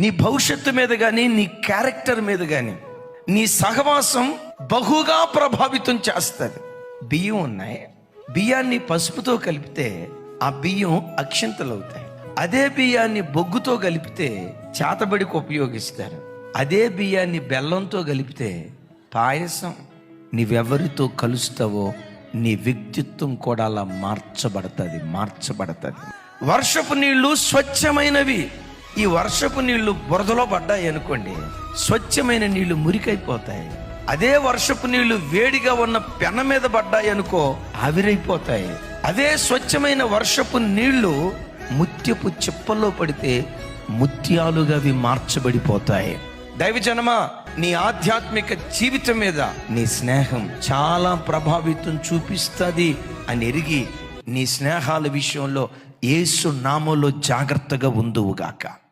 నీ భవిష్యత్తు మీద కానీ నీ క్యారెక్టర్ మీద కానీ నీ సహవాసం బహుగా ప్రభావితం చేస్తుంది. బియ్యం ఉన్నాయి. బియ్యాన్ని పసుపుతో కలిపితే ఆ బియ్యం అక్షంతలు అవుతాయి అదే బియ్యాన్ని బొగ్గుతో కలిపితే చేతబడికి ఉపయోగిస్తారు. అదే బియ్యాన్ని బెల్లంతో కలిపితే పాయసం నీవెవరితో కలుస్తావో నీ వ్యక్తిత్వం కూడా అలా మార్చబడుతుంది మార్చబడుతుంది. వర్షపు నీళ్ళు స్వచ్ఛమైనవి. ఈ వర్షపు నీళ్ళు బురదలో పడ్డాయి అనుకోండి స్వచ్ఛమైన నీళ్ళు మురికైపోతాయి. అదే వర్షపు నీళ్ళు వేడిగా ఉన్న పెన మీద పడ్డాయి అనుకో ఆవిరైపోతాయి. అదే స్వచ్ఛమైన వర్షపు నీళ్ళు ముత్యపు చిప్పల్లో పడితే ముత్యాలుగా అవి మార్చబడిపోతాయి. దైవజనమా నీ ఆధ్యాత్మిక జీవితం మీద నీ స్నేహం చాలా ప్రభావితం చూపిస్తుంది అని ఎరిగి నీ స్నేహాల విషయంలో ఏసు నామంలో జాగ్రత్తగా ఉందువుగాక